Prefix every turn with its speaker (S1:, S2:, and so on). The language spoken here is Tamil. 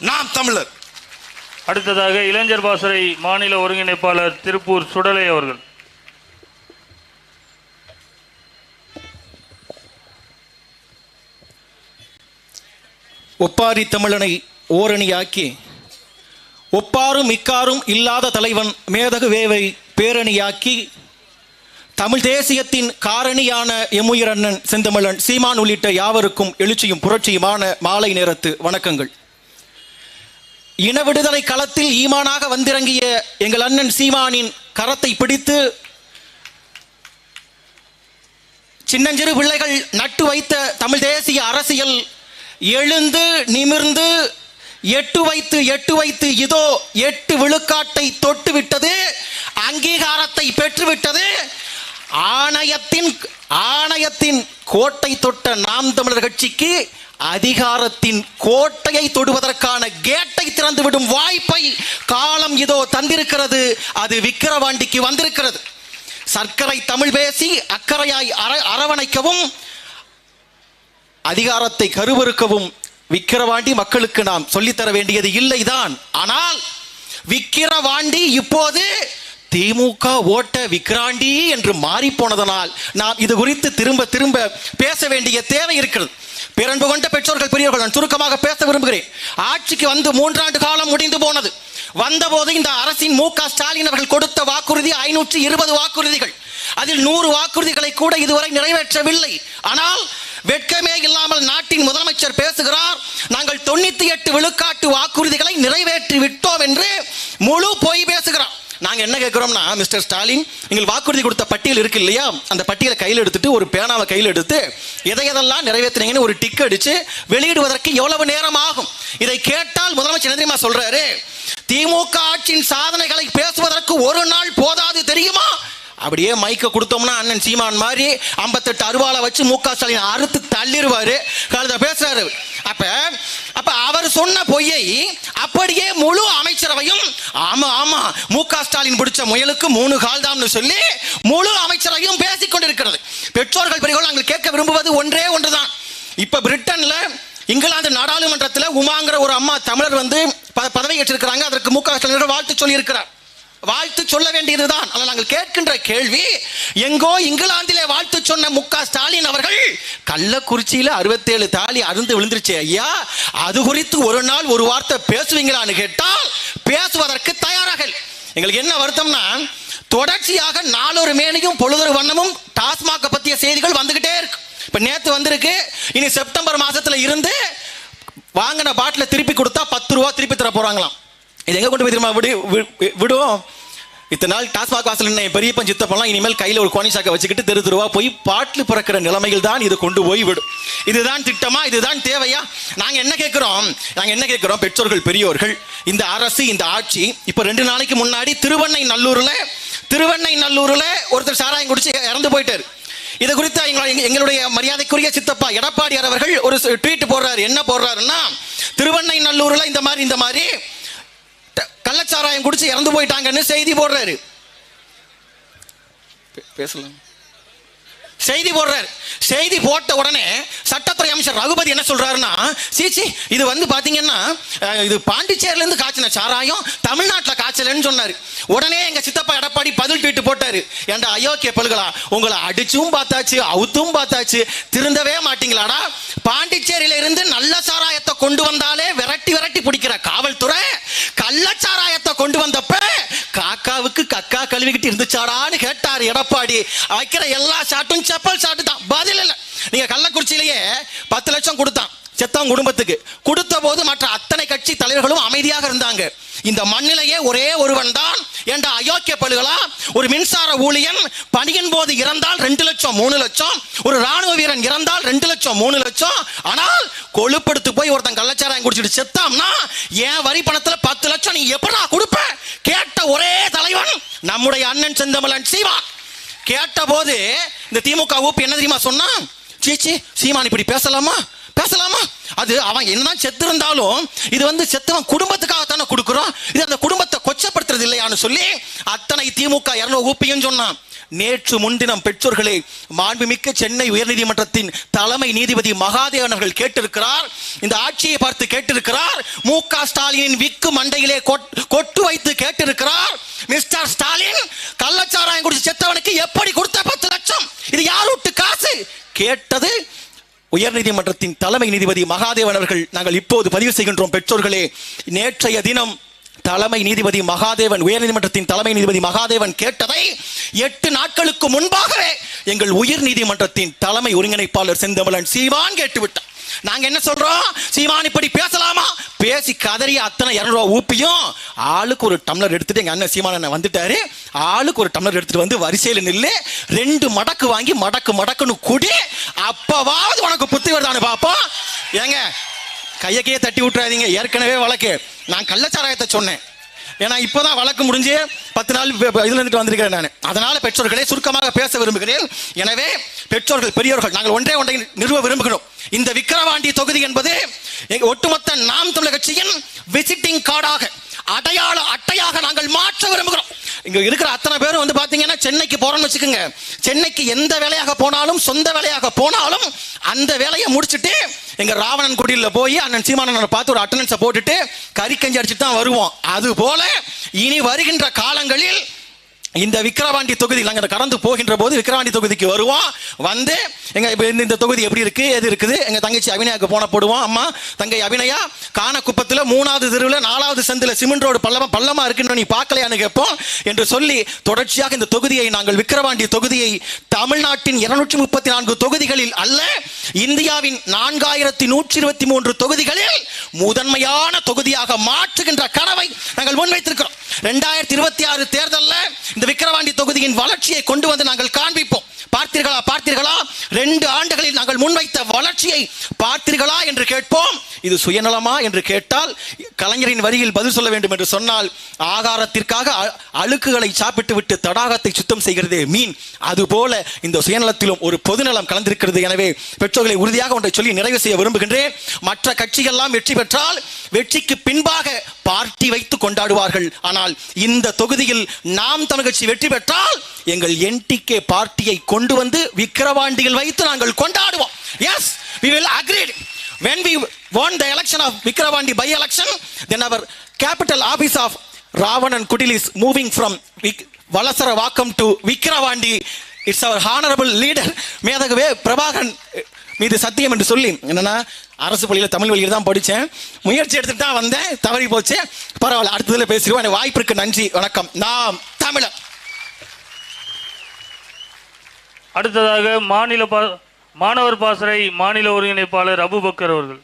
S1: நாம் தமிழர்.
S2: அடுத்ததாக இளைஞர் பாசறை மாநில ஒருங்கிணைப்பாளர் திருப்பூர் சுடலை அவர்கள்.
S3: ஒப்பாரி தமிழனை ஓரணியாக்கி ஒப்பாரும் மிக்காரும் இல்லாத தலைவன் மேதகு வேவை பேரணியாக்கி தமிழ் தேசியத்தின் காரணியான எம்முயிர் அண்ணன் செந்தமிழன் சீமான் உள்ளிட்ட யாவருக்கும் எழுச்சியும் புரட்சியுமான மாலை நேரத்து வணக்கங்கள். இன விடுதலை களத்தில் ஈமானாக வந்திறங்கிய எங்கள் அண்ணன் சீமானின் கரத்தை பிடித்து சின்னஞ்சிறு பிள்ளைகள் நட்டு வைத்த தமிழ் தேசிய அரசியல் எழுந்து நிமிர்ந்து எட்டு வைத்து எட்டு வைத்து இதோ எட்டு விழுக்காட்டை தொட்டு விட்டது அங்கீகாரத்தை பெற்றுவிட்டது. ஆணையத்தின் ஆணையத்தின் கோட்டை தொட்ட நாம் தமிழர் கட்சிக்கு அதிகாரத்தின் கோட்டையை தொடுவதற்கான கேட் திறந்துவிடும் வாய்ப்பை காலம் இதோ தந்திருக்கிறது. அது விக்கிரவாண்டிக்கு வந்திருக்கிறது. சர்க்கரை தமிழ் பேசி அக்கறையாய் அரவணைக்கவும் அதிகாரத்தை கருவறுக்கவும் விக்கிரவாண்டி மக்களுக்கு நாம் சொல்லித்தர வேண்டியது இல்லைதான். ஆனால் விக்கிரவாண்டி இப்போது திமுக ஓட்ட விக்கிராண்டி என்று மாறி போனதனால் நாம் இது குறித்து திரும்ப திரும்ப பேச வேண்டிய தேவை இருக்கிறது. பிறன்பு கொண்ட பெற்றோர்கள் பெரியவர்கள் நான் சுருக்கமாக பேச விரும்புகிறேன். ஆட்சிக்கு வந்து மூன்றாண்டு காலம் முடிந்து போனது. வந்தபோது இந்த அரசின் மு க ஸ்டாலின் அவர்கள் கொடுத்த வாக்குறுதி ஐநூற்றி இருபது வாக்குறுதிகள். அதில் நூறு வாக்குறுதிகளை கூட இதுவரை நிறைவேற்றவில்லை. ஆனால் வெட்கமே இல்லாமல் நாட்டின் முதலமைச்சர் பேசுகிறார் நாங்கள் தொண்ணூத்தி எட்டு விழுக்காட்டு வாக்குறுதிகளை நிறைவேற்றி விட்டோம் என்று முழு என்ன கேட்குறோம்னா மிஸ்டர் ஸ்டாலின் நீங்கள் வாக்குறுதி கொடுத்த பட்டியல் இருக்கு இல்லையா? அந்த பட்டியலை கையில் எடுத்துட்டு ஒரு பேனாவை கையில் எடுத்து எதை எதெல்லாம் நிறைவேற்றினீங்கன்னு ஒரு டிக் அடிச்சு வெளியிடுவதற்கு எவ்வளவு நேரம் ஆகும்? இதை கேட்டால் முதலமைச்சர் என்ன தெரியுமா சொல்றாரு திமுக ஆட்சியின் சாதனைகளை பேசுவதற்கு ஒரு நாள் போதாது தெரியுமா? அப்படியே மைக்கை கொடுத்தோம்னா அண்ணன் சீமான் மாதிரி ஐம்பத்தெட்டு அருவாளை வச்சு மு க ஸ்டாலின் அறுத்து தள்ளிடுவார். கழுத பேசுறாரு. அப்ப அப்ப அவர் சொன்ன பொய்யை அப்படியே முழு அமைச்சரவையும் ஆமா ஆமா மு க ஸ்டாலின் பிடிச்ச முயலுக்கு மூணு கால் தான்னு சொல்லி முழு அமைச்சரவையும் பேசிக் கொண்டிருக்கிறது. பெற்றோர்கள் பெரியவர்கள் நாங்கள் கேட்க விரும்புவது ஒன்றே ஒன்றுதான். இப்ப பிரிட்டன்ல இங்கிலாந்து நாடாளுமன்றத்தில் உமாங்கிற ஒரு அம்மா தமிழர் வந்து ப- பதவி ஏற்றிருக்கிறாங்க. அதற்கு மு க ஸ்டாலின் வாழ்த்து சொல்லியிருக்கிறார். வாழ்த்து சொல்ல வேண்டியதுதான். ஆனால் நாங்கள் கேட்கின்ற கேள்வி எங்கோ இங்கிலாந்திலே வாழ்த்து சொன்ன முக்கா ஸ்டாலின் அவர்கள் கள்ளக்குறிச்சியில அறுபத்தேழு தாலி அருந்து விழுந்துருச்சு ஐயா. அது குறித்து ஒரு நாள் ஒரு வார்த்தை பேசுவீங்களான்னு கேட்டால் பேசுவதற்கு தயாராக எங்களுக்கு என்ன வருத்தம்னா தொடர்ச்சியாக நாலொரு மேனையும் பொழுதொரு வண்ணமும் டாஸ்மாக பற்றிய செய்திகள் வந்துகிட்டே இருக்கு. இப்போ நேற்று வந்திருக்கு இனி செப்டம்பர் மாதத்தில் இருந்து வாங்கின பாட்டில் திருப்பி கொடுத்தா பத்து ரூபா திருப்பி தர போகிறாங்களாம் இது எங்க கொண்டு போய் திரும்ப விடு வி- விடுவோம். இத்தனை நாள் டாஸ்மாக் வாசல் என்ன பெரியப்பன் சித்தப்பெல்லாம் இனிமேல் கையில் ஒரு கோணி சாக்கை வச்சுக்கிட்டு தெரு தெருவா போய் பாட்டில் பிறக்கிற நிலைமையில் தான் இது கொண்டு போய் விடும் இதுதான் திட்டமா? இதுதான் தேவையா? நாங்க என்ன கேட்கிறோம்? நாங்க என்ன கேட்கிறோம்? பெற்றோர்கள் பெரியோர்கள் இந்த அரசு இந்த ஆட்சி இப்ப ரெண்டு நாளைக்கு முன்னாடி திருவண்ணை நல்லூர்ல திருவண்ணை நல்லூர்ல ஒருத்தர் சாராயம் குடிச்சு இறந்து போயிட்டாரு. இது குறித்து எங்களுடைய மரியாதைக்குரிய சித்தப்பா எடப்பாடியார் அவர்கள் ஒரு ட்வீட் போடுறாரு. என்ன போடுறாருன்னா திருவண்ணை நல்லூர்ல இந்த மாதிரி இந்த மாதிரி கள்ளச்சாராயம் குடிச்சு இறந்து போயிட்டாங்கன்னு செய்தி போடுறாரு. பேசலாம். செய்தி போடுறாரு. செய்தி போட்ட உடனே சட்டத்துறை அமைச்சர் ரகுபதி என்ன சொல்றாருன்னா சீச்சி இது வந்து பாத்தீங்கன்னா இது பாண்டிச்சேரியில இருந்து காய்ச்சின சாராயம் தமிழ்நாட்டுல காய்ச்சலன்னு சொன்னாரு. உடனே எங்க சித்தப்பா எடப்பாடி பதில் ட்வீட் போட்டாரு. ஏண்டா அயோக்கிய பல்களா உங்களை அடிச்சும் பார்த்தாச்சு அவுத்தும் பார்த்தாச்சு திருந்தவே மாட்டீங்களாடா? பாண்டிச்சேரியில இருந்து நல்ல சாராயத்தை கொண்டு வந்தாலே விரட்டி விரட்டி பிடிக்கிற காவல்துறை கொண்டு வந்தப்ப காக்காவுக்கு கக்கா கழுவிக்கிட்டு இருந்துச்சாடான்னு கேட்டாரு எடப்பாடி. வைக்கிற எல்லா ஷாட்டும் செப்பல் ஷாட்டு தான். பதில் இல்லை. நீங்க கள்ளக்குறிச்சியிலேயே பத்து லட்சம் கொடுத்தான். செத்தவன் குடும்பத்துக்கு. கொடுத்த போது மற்ற அத்தனை கட்சி தலைவர்களும் அமைதியாக இருந்தாங்க. இந்த மண்ணிலேயே ஒரே ஒருவன் தான். என்ற அயோக்கிய பழுகளா? ஒரு மின்சார ஊழியன் பணியின் போது இறந்தால் ரெண்டு லட்சம் மூணு லட்சம். ஒரு ராணுவ வீரன் இறந்தால் ரெண்டு லட்சம் மூணு லட்சம். ஆனால் கொழுப்படுத்து போய் ஒருத்தன் கள்ளச்சாராயம் குடிச்சிட்டு செத்தாம்னா என் வரி பணத்துல பத்து லட்சம் நீ எப்படா கொடுப்பேன் கேட்ட ஒரே தலைவன் நம்முடைய அண்ணன் செந்தமலன் சீமான் கேட்ட போது இந்த திமுக ஊப்பு என்ன தெரியுமா சொன்னான் சீச்சி சீமான் இப்படி பேசலாமா? பேசலாமா? அது அவன் என்னதான் செத்து இருந்தாலும் இது வந்து செத்தவன் குடும்பத்துக்காக தானே கொடுக்குறோம் இது அந்த குடும்பத்தை கொச்சப்படுத்துறது இல்லையான்னு சொல்லி அத்தனை திமுக இரநூறு ஊப்பியும் சொன்னான். நேற்று முன்தினம் பெற்றோர்களே மாண்புமிக்க சென்னை உயர்நீதிமன்றத்தின் தலைமை நீதிபதி மகாதேவன் அவர்கள் கேட்டிருக்கிறார் இந்த ஆட்சியை பார்த்து கேட்டிருக்கிறார் மு க ஸ்டாலினின் விக்கு மண்டையிலே கொட்- கொட்டு வைத்து கேட்டிருக்கிறார் மிஸ்டர் ஸ்டாலின் கள்ளச்சாராயம் குடிச்சு செத்தவனுக்கு எப்படி கொடுத்த பத்து லட்சம்? இது யார் விட்டு காசு? கேட்டது உயர்நீதிமன்றத்தின் தலைமை நீதிபதி மகாதேவன் அவர்கள். நாங்கள் இப்போது பதிவு செய்கின்றோம் பெற்றோர்களே நேற்றைய தினம் தலைமை நீதிபதி மகாதேவன் உயர்நீதிமன்றத்தின் தலைமை நீதிபதி மகாதேவன் கேட்டதை எட்டு நாட்களுக்கு முன்பாகவே எங்கள் உயர் நீதிமன்றத்தின் தலைமை ஒருங்கிணைப்பாளர் செந்தமலன் சீமான் கேட்டுவிட்டார். நாங்க என்ன சொல்றோம்? சீமான் இப்படி பேசலாமா? பேசி கதறி அத்தனை இரநூறுவா ஊப்பியும் ஆளுக்கு ஒரு டம்ளர் எடுத்துட்டு எங்க அண்ணன் சீமான் அண்ணன் வந்துட்டாரு. ஆளுக்கு ஒரு டம்ளர் எடுத்துட்டு வந்து வரிசையில் நில்லு ரெண்டு மடக்கு வாங்கி மடக்கு மடக்குன்னு குடி அப்பவாவது உனக்கு புத்தி வருதானு பாப்போம். ஏங்க கையக்கையே தட்டி விட்டுறாதீங்க. ஏற்கனவே வழக்கு. நான் கள்ளச்சாராயத்தை சொன்னேன். ஏன்னா இப்போதான் வழக்கு முடிஞ்சு பத்து நாள் இதுல இருந்துட்டு வந்திருக்கிறேன் நான். அதனால பெற்றோர்களே சுருக்கமாக பேச விரும்புகிறேன். எனவே பெற்றோர்கள் பெரியோர்கள் நாங்கள் ஒன்றே ஒன்றை நிறுவ விரும்புகிறோம். இந்த விக்கிரவாண்டி தொகுதி என்பது ஒட்டுமொத்த நாம் தமிழர் கட்சியின் விசிட்டிங் கார்டாக அடையாள அட்டையாக நாங்கள் மாற்ற விரும்புகிறோம். இங்க இருக்கிற அத்தனை பேரும் வந்து பாத்தீங்க சென்னைக்கு போறோம்னு வச்சுக்கோங்க. சென்னைக்கு எந்த வேலையாக போனாலும் சொந்த வேலையாக போனாலும் அந்த வேலையை முடிச்சுட்டு எங்க ராவணன் குடியில் போய் அண்ணன் சீமானனை பார்த்து ஒரு அட்டண்டன்ஸை போட்டுட்டு கறிக்கஞ்சி அடிச்சுட்டு தான் வருவோம். அது போல இனி வருகின்ற காலங்களில் இந்த விக்கிரவாண்டி தொகுதி நாங்கள் கடந்து போகின்ற போது விக்கிரவாண்டி தொகுதிக்கு வருவோம். வந்து எங்க இப்போ இந்த- இந்த தொகுதி எப்படி இருக்கு எது இருக்குது? எங்க தங்கச்சி அபிநயாக்கு போன போடுவோம். அம்மா தங்கை அபிநயா காணக்குப்பத்தில் மூணாவது தெருவில் நாலாவது செந்தில் சிமெண்ட் ரோடு பள்ளமா பள்ளமா இருக்குன்னு நீ பார்க்கலையான்னு கேட்போம் என்று சொல்லி தொடர்ச்சியாக இந்த தொகுதியை நாங்கள் விக்கிரவாண்டி தொகுதியை தமிழ்நாட்டின் இருநூற்றி முப்பத்தி நான்கு தொகுதிகளில் அல்ல இந்தியாவின் நான்காயிரத்தி நூற்றி இருபத்தி மூன்று தொகுதிகளில் முதன்மையான தொகுதியாக மாற்றுகின்ற கனவை நாங்கள் முன்வைத்திருக்கிறோம். ரெண்டாயிரத்தி இருபத்தி ஆறு தேர்தலில் இந்த விக்கிரவாண்டி தொகுதியின் வளர்ச்சியை கொண்டு வந்து நாங்கள் காண்பிப்போம். பார்த்தீர்களா பார்த்தீர்களா? ரெண்டு ஆண்டுகளில் நாங்கள் முன்வைத்த வளர்ச்சியை பார்த்தீர்களா என்று கேட்போம். இது சுயநலமா என்று கேட்டால் கலைஞரின் வரியில் பதில் சொல்ல வேண்டும் என்று சொன்னால் ஆகாரத்திற்காக அ- அழுக்குகளை சாப்பிட்டு விட்டு தடாகத்தை சுத்தம் செய்கிறதே மீன். அதுபோல இந்த சுயநலத்திலும் ஒரு பொதுநலம் கலந்திருக்கிறது. எனவே பெற்றோர்களை உறுதியாக ஒன்றை சொல்லி நிறைவு செய்ய விரும்புகின்றேன். மற்ற கட்சிகள்லாம் வெற்றி பெற்றால் வெற்றிக்கு பின்பாக பார்ட்டி வைத்து கொண்டாடுவார்கள். ஆனால் இந்த தொகுதியில் நாம் தமிழ் கட்சி வெற்றி பெற்றால் எங்கள் என்டிகே பார்ட்டியை கொண்டு வந்து விக்கிரவாண்டியில் வைத்து நாங்கள் கொண்டாடுவோம். Yes we will agreed when we won the election of Vikravandi by election then our capital office of Ravanan Kudil is moving from Vik- Valasaravakkam to Vikravandi it's our honourable leader மேதகவே பிரபாகரன் மீது சத்தியம் என்று சொல்லி. என்னன்னா அரசு பள்ளியில் தமிழ் வழியில் தான் படித்தேன் முயற்சி எடுத்துட்டு தான் வந்தேன். தவறி போச்சு. பரவாயில்ல அடுத்ததில் பேசிடுவோம். எனக்கு வாய்ப்பிற்கு நன்றி வணக்கம். நாம் தமிழர்.
S2: அடுத்ததாக மாநில பா மாணவர் பாசறை மாநில ஒருங்கிணைப்பாளர் அபுபக்கர் அவர்கள்.